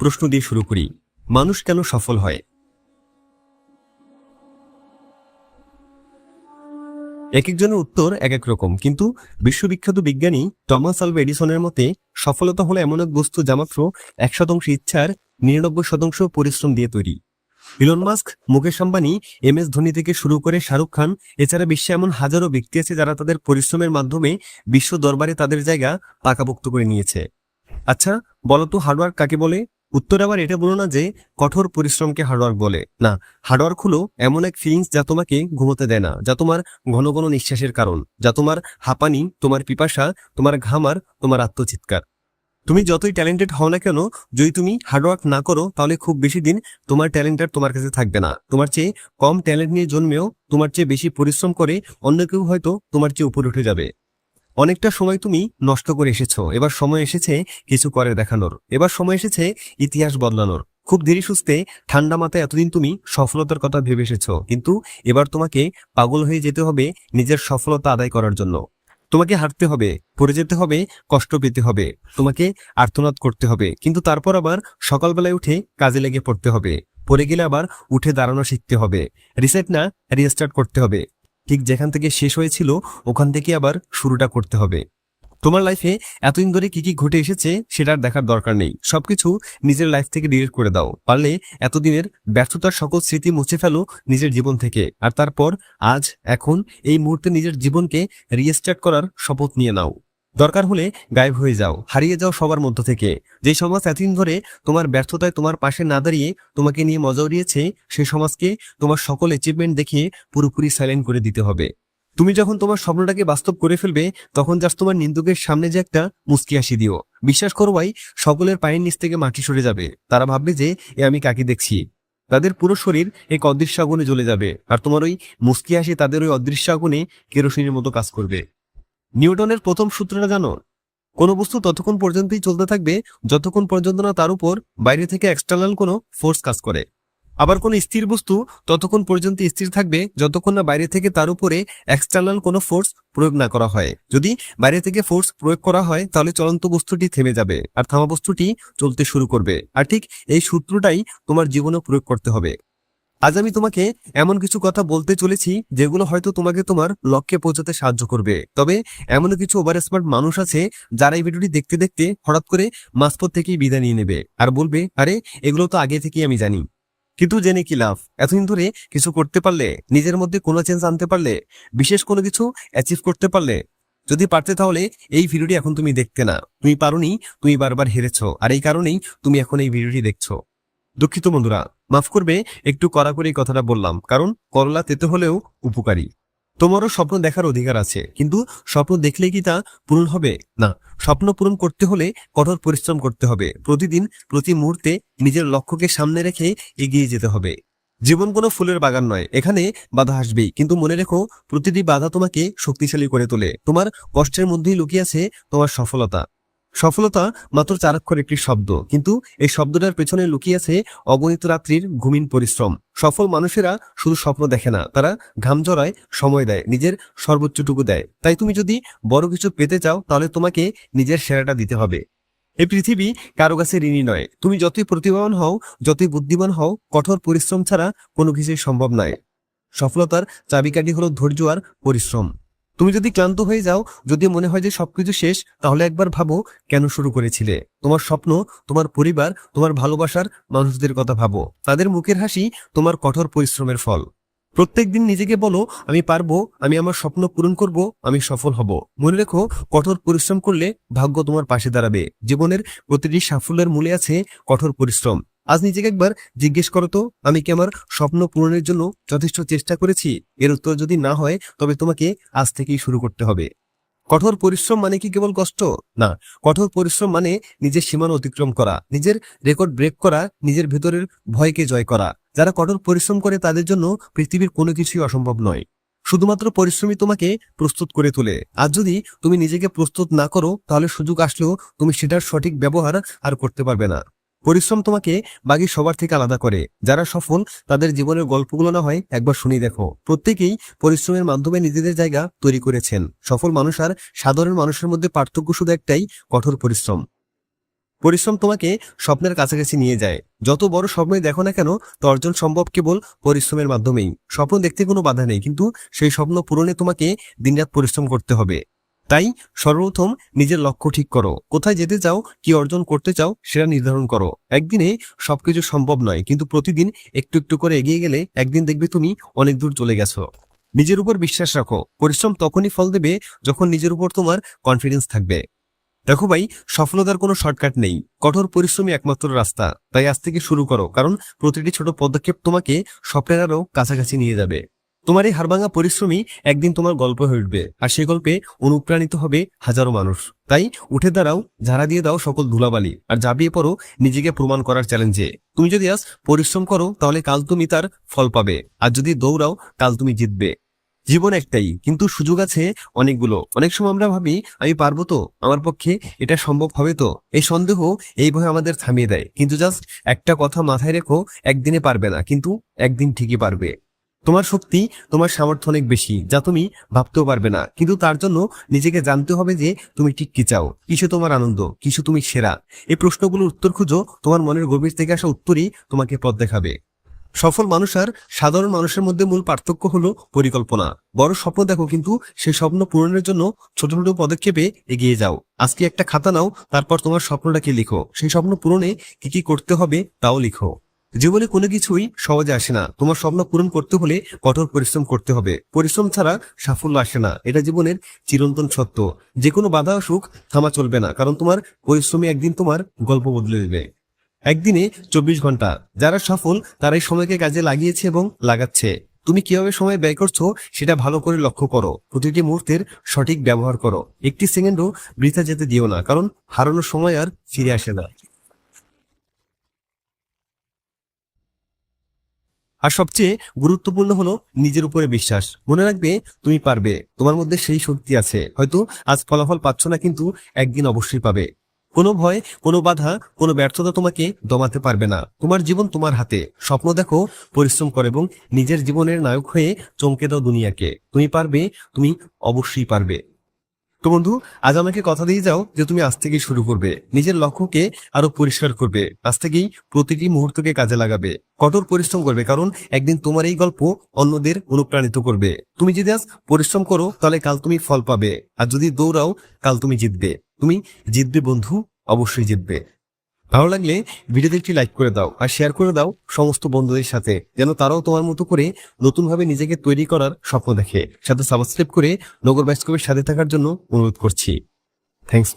প্রশ্ন দিয়ে শুরু করি। মানুষ কেন সফল হয়? এক একজনের উত্তর এক এক রকম, কিন্তু বিশ্ববিখ্যাত বিজ্ঞানী টমাস আলভা এডিসনের মতে, সফলতা হলো এমন এক বস্তু যা মাত্র এক শতাংশ ইচ্ছার, নিরানব্বই শতাংশ পরিশ্রম দিয়ে তৈরি। Elon Musk, Mukesh Ambani, M S Dhoni থেকে শুরু করে শাহরুখ খান, এছাড়া বিশ্বে এমন হাজারো ব্যক্তি আছে যারা তাদের পরিশ্রমের মাধ্যমে বিশ্ব দরবারে তাদের জায়গা পাকাপোক্ত করে নিয়েছে। আচ্ছা বলতো হার্ডওয়ার্ক কাকে বলে? উত্তর আবার এটা বলো না যে কঠোর পরিশ্রমকে হার্ডওয়ার্ক বলে। না, হার্ডওয়ার্ক হলো এমন এক ফিলিংস যা তোমাকে ঘুমোতে দেয় না, যা তোমার ঘন ঘন নিঃশ্বাসের কারণ, যা তোমার হাঁপানি, তোমার পিপাসা, তোমার ঘামার, তোমার আত্মচিৎকার। তুমি যতই ট্যালেন্টেড হও না কেন, যদি তুমি হার্ডওয়ার্ক না করো, তাহলে খুব বেশি দিন তোমার ট্যালেন্ট আর তোমার কাছে থাকবে না। তোমার চেয়ে কম ট্যালেন্ট নিয়ে জন্মেও তোমার চেয়ে বেশি পরিশ্রম করে অন্য কেউ হয়তো তোমার চেয়ে উপরে উঠে যাবে। অনেকটা সময় তুমি নষ্ট করে এসেছ। এবার সময় এসেছে কিছু করে দেখানোর। এবার সময় এসেছে ইতিহাস বদলানোর। খুব ধীরে সুস্থে ঠান্ডা মাথায় এতদিন তুমি সফলতার কথা ভেবে এসেছ। কিন্তু এবার তোমাকে পাগল হয়ে যেতে হবে নিজের সফলতা আদায় করার জন্য। তোমাকে হাঁটতে হবে, পড়ে যেতে হবে, কষ্ট পেতে হবে, তোমাকে আর্তনাদ করতে হবে। কিন্তু তারপর আবার সকালবেলায় উঠে কাজে লেগে পড়তে হবে। পড়ে গেলে আবার উঠে দাঁড়ানো শিখতে হবে। রিসেট না, রিস্টার্ট করতে হবে। ঠিক যেখান থেকে শেষ হয়েছিল, ওখান থেকে আবার শুরুটা করতে হবে। তোমার লাইফে এতদিন ধরে কি কি ঘটে এসেছে সেটার দেখার দরকার নেই। সবকিছু নিজের লাইফ থেকে ডিলিট করে দাও। পারলে এতদিনের ব্যর্থতার সকল স্মৃতি মুছে ফেলো নিজের জীবন থেকে। আর তারপর আজ, এখন, এই মুহূর্তে নিজের জীবনকে রিস্টার্ট করার শপথ নিয়ে নাও। দরকার হলে গায়েব হয়ে যাও, হারিয়ে যাও সবার মধ্য থেকে। যে সমাজ এতদিন ধরে তোমার ব্যর্থতায় তোমার পাশে না দাঁড়িয়ে তোমাকে নিয়ে মজা উড়িয়েছে সেই সমাজকে তোমার সকল অ্যাচিভমেন্ট দেখিয়ে পুরোপুরি সাইলেন্ট করে দিতে হবে। তুমি যখন তোমার স্বপ্নটাকে বাস্তব করে ফেলবে, তখন জাস্ট তোমার নিন্দুকের সামনে যে একটা মুস্কি হাসি দিও। বিশ্বাস করো ভাই, সকলের পায়ের নিচ থেকে মাটি সরে যাবে। তারা ভাববে যে, এ আমি কাকে দেখছি? তাদের পুরো শরীর এক অদৃশ্য আগুনে জ্বলে যাবে। আর তোমার ওই মুস্কি হাসি তাদের ওই অদৃশ্য আগুনে কেরোসিনের মতো কাজ করবে। নিউটনের প্রথম সূত্রটা জানো? কোনো বস্তু ততক্ষণ পর্যন্তই চলতে থাকবে যতক্ষণ পর্যন্ত না তার উপর বাইরে থেকে এক্সটার্নাল কোনো ফোর্স কাজ করে। আবার কোনো স্থির বস্তু ততক্ষণ পর্যন্ত স্থির থাকবে যতক্ষণ না বাইরে থেকে তার উপরে এক্সটার্নাল কোনো ফোর্স প্রয়োগ না করা হয়। যদি বাইরে থেকে ফোর্স প্রয়োগ করা হয়, তাহলে চলন্ত বস্তুটি থেমে যাবে আর থামা বস্তুটি চলতে শুরু করবে। আর ঠিক এই সূত্রটাই তোমার জীবনে প্রয়োগ করতে হবে। আজ আমি তোমাকে এমন কিছু কথা বলতে চলেছি যেগুলো হয়তো তোমাকে তোমার লক্ষ্যে পৌঁছাতে সাহায্য করবে। তবে এমন কিছু ওভার স্মার্ট মানুষ আছে যারা এই ভিডিওটি দেখতে দেখতে হঠাৎ করে মাঝপথ থেকেই বিদায় নিয়ে নেবে আর বলবে, আরে, এগুলো তো আগে থেকেই আমি জানি। কিন্তু জেনে কি লাভ? এতদিন ধরে কিছু করতে পারলে, নিজের মধ্যে কোনো চেঞ্জ আনতে পারলে, বিশেষ কোনো কিছু অ্যাচিভ করতে পারলে, যদি পারতে তাহলে এই ভিডিওটি এখন তুমি দেখতে না। তুমি পারোনি, তুমি বারবার হেরেছো, আর এই কারণেই তুমি এখন এই ভিডিওটি দেখছ। দুঃখিত বন্ধুরা, মাফ করবে, একটু কড়া করে কথাটা বললাম, কারণ করলা তেতে হলেও উপকারী। তোমারও স্বপ্ন দেখার অধিকার আছে, কিন্তু স্বপ্ন দেখলে কি তা পূরণ হবে? না, স্বপ্ন পূরণ করতে হলে কঠোর পরিশ্রম করতে হবে, প্রতিদিন, প্রতি মুহূর্তে নিজের লক্ষ্যকে সামনে রেখে এগিয়ে যেতে হবে। জীবন কোনো ফুলের বাগান নয়, এখানে বাধা আসবেই, কিন্তু মনে রেখো, প্রতিটি বাধা তোমাকে শক্তিশালী করে তোলে, তোমার কষ্টের মধ্যেই লুকিয়ে আছে তোমার সফলতা। সফলতা মাত্র চারাক্ষর একটি শব্দ। কিন্তু এই শব্দটার পেছনে লুকিয়ে আছে অগণিত রাত্রির ঘুমিন পরিশ্রম। সফল মানুষেরা শুধু স্বপ্ন দেখে না, তারা ঘাম জড়ায় সময় দেয়, নিজের সর্বোচ্চটুকু দেয়। তাই তুমি যদি বড় কিছু পেতে চাও, তাহলে তোমাকে নিজের সেরাটা দিতে হবে। এই পৃথিবী কারও কাছে ঋণী নয়। তুমি যতই প্রতিভাবান হও, যতই বুদ্ধিমান হও, কঠোর পরিশ্রম ছাড়া কোনো কিছুই সম্ভব নয়। সফলতার চাবিকাঠি হলো ধৈর্য আর পরিশ্রম। তুমি যদি ক্লান্ত হয়ে যাও, যদি মনে হয় যে সবকিছু শেষ, তাহলে একবার ভাবো কেন শুরু করেছিলে। তোমার স্বপ্ন, তোমার পরিবার, তোমার ভালোবাসার মানুষদের কথা ভাবো। তাদের মুখের হাসি, তোমার কঠোর পরিশ্রমের ফল। প্রত্যেকদিন নিজেকে বলো, আমি পারব, আমি আমার স্বপ্ন পূরণ করব, আমি সফল হব। মনে রেখো, কঠোর পরিশ্রম করলে ভাগ্য তোমার পাশে দাঁড়াবে। জীবনের প্রতিটি সাফল্যের মূলে আছে কঠোর পরিশ্রম। আজ নিজেকে একবার জিজ্ঞেস করো তো, আমি কি আমার স্বপ্ন পূরণের জন্য যথেষ্ট চেষ্টা করেছি? এর উত্তর যদি না হয়, তবে তোমাকে আজ থেকেই শুরু করতে হবে। কঠোর পরিশ্রম মানে কি কেবল কষ্ট? না, কঠোর পরিশ্রম মানে নিজের সীমানা অতিক্রম করা, নিজের রেকর্ড ব্রেক করা, নিজের ভেতরের ভয়কে জয় করা। যারা কঠোর পরিশ্রম করে তাদের জন্য পৃথিবীর কোনো কিছুই অসম্ভব নয়। শুধুমাত্র পরিশ্রমই তোমাকে প্রস্তুত করে তোলে। আর যদি তুমি নিজেকে প্রস্তুত না করো, তাহলে সুযোগ আসলেও তুমি সেটার সঠিক ব্যবহার আর করতে পারবে না। পরিশ্রম তোমাকে বাকি সবার থেকে আলাদা করে। যারা সফল, তাদের জীবনের গল্পগুলো না হয় একবার শুনি দেখো। প্রত্যেকেই পরিশ্রমের মাধ্যমে নিজেদের জায়গা তৈরি করেছেন। সফল মানুষ আর সাধারণ মানুষের মধ্যে পার্থক্য শুধু একটাই, কঠোর পরিশ্রম। পরিশ্রম তোমাকে স্বপ্নের কাছাকাছি নিয়ে যায়। যত বড় স্বপ্নই দেখো না কেন, তা অর্জন সম্ভব কেবল পরিশ্রমের মাধ্যমেই। স্বপ্ন দেখতে কোনো বাধা নেই, কিন্তু সেই স্বপ্ন পূরণে তোমাকে দিনরাত পরিশ্রম করতে হবে। তাই সর্বপ্রথম নিজের লক্ষ্য ঠিক করো। কোথায় যেতে চাও, কি অর্জন করতে চাও, সেটা নির্ধারণ করো। একদিনে সবকিছু সম্ভব নয়, কিন্তু প্রতিদিন একটু একটু করে এগিয়ে গেলে একদিন দেখবে তুমি অনেক দূর চলে গেছো। নিজের উপর বিশ্বাস রাখো। পরিশ্রম তখনই ফল দেবে যখন নিজের উপর তোমার কনফিডেন্স থাকবে। দেখো ভাই, সফলতার কোনো শর্টকাট নেই। কঠোর পরিশ্রমই একমাত্র রাস্তা। তাই আজ থেকে শুরু করো, কারণ প্রতিটি ছোট পদক্ষেপ তোমাকে স্বপ্নের আরও কাছাকাছি নিয়ে যাবে। তোমার এই হারভাঙা পরিশ্রমই একদিন তোমার গল্প হয়ে উঠবে, আর সেই গল্পে অনুপ্রাণিত হবে হাজারো মানুষ। তাই উঠে দাঁড়াও, ঝাড়া দিয়ে দাও সকল ধুলাবালি, আর জাবিয়ে পড়ো নিজেকে প্রমাণ করার চ্যালেঞ্জে। তুমি যদি আজ পরিশ্রম করো, তাহলে কাল তুমি তার ফল পাবে, আর যদি দৌড়াও, কাল তুমি জিতবে। জীবন একটাই, কিন্তু সুযোগ আছে অনেকগুলো। অনেক সময় আমরা ভাবি, আমি পারব তো? আমার পক্ষে এটা সম্ভব হবে তো? এই সন্দেহ এই ভয় আমাদের থামিয়ে দেয়। কিন্তু জাস্ট একটা কথা মাথায় রেখো, একদিনে পারবে না, কিন্তু একদিন ঠিকই পারবে। তোমার শক্তি তোমার সামর্থ্য অনেক বেশি, যা তুমি ভাবতেও পারবে না। কিন্তু তার জন্য নিজেকে জানতে হবে যে তুমি ঠিক কি চাও কিছু তোমার আনন্দ কিছু তুমি সেরা। এই প্রশ্নগুলোর উত্তর খুঁজো, তোমার মনের গভীর থেকে আসা উত্তরই তোমাকে পথ দেখাবে। সফল মানুষ আর সাধারণ মানুষের মধ্যে মূল পার্থক্য হলো পরিকল্পনা। বড় স্বপ্ন দেখো, কিন্তু সেই স্বপ্ন পূরণের জন্য ছোট ছোট পদক্ষেপে এগিয়ে যাও। আজকে একটা খাতা নাও, তারপর তোমার স্বপ্নটাকে লিখো। সেই স্বপ্ন পূরণে কি কি করতে হবে, তাও লিখো। জীবনে কোনো কিছুই সহজে আসে না। তোমার স্বপ্ন পূরণ করতে হলে কঠোর পরিশ্রম করতে হবে। পরিশ্রম ছাড়া সাফল্য আসে না। এটা জীবনের চিরন্তন সত্য। যে কোনো বাধা আসুক, থামা চলবে না। কারণ তোমার পরিশ্রমী একদিন তোমার গল্প বদলে দেবে। একদিনে চব্বিশ ঘণ্টা। যারা সফল তারা এই সময়কে কাজে লাগিয়েছে এবং লাগাচ্ছে। তুমি কীভাবে সময় ব্যয় করছ, সেটা ভালো করে লক্ষ্য করো। প্রতিটি মুহূর্তের সঠিক ব্যবহার করো। একটি সেকেন্ডও বৃথা যেতে দিও না। কারণ হারানোর সময় আর ফিরে আসে না। আর সবচেয়ে গুরুত্বপূর্ণ হলো নিজের উপরে বিশ্বাস। মনে রাখবে, তুমি পারবে। তোমার মধ্যে সেই শক্তি আছে। হয়তো আজ ফলাফল পাচ্ছ না, কিন্তু একদিন অবশ্যই পাবে। কোনো ভয়, কোনো বাধা, কোনো ব্যর্থতা তোমাকে দমাতে পারবে না। তোমার জীবন তোমার হাতে। স্বপ্ন দেখো, পরিশ্রম করো এবং নিজের জীবনের নায়ক হয়ে চমকে দাও দুনিয়াকে। তুমি পারবে, তুমি অবশ্যই পারবে। তো বন্ধু, আজ আমাকে কথা দিয়ে যাও যে তুমি আজ থেকেই শুরু করবে। নিজের লক্ষ্যকে আরও পরিষ্কার করবে। আজ থেকেই প্রতিটি মুহূর্তকে কাজে লাগাবে। কঠোর পরিশ্রম করবে, কারণ একদিন তোমার এই গল্প অন্যদের অনুপ্রাণিত করবে। তুমি যদি আজ পরিশ্রম করো, তাহলে কাল তুমি ফল পাবে। আর যদি দৌড়াও, কাল তুমি জিতবে। তুমি জিতবে বন্ধু, অবশ্যই জিতবে। ভালো লাগলে ভিডিওতে একটি লাইক করে দাও আর শেয়ার করে দাও সমস্ত বন্ধুদের সাথে, যেন তারাও তোমার মতো করে নতুনভাবে নিজেকে তৈরি করার স্বপ্ন দেখে। সাথে সাবস্ক্রাইব করে নগর বাইস্কোপের সাথে থাকার জন্য অনুরোধ করছি। থ্যাংকস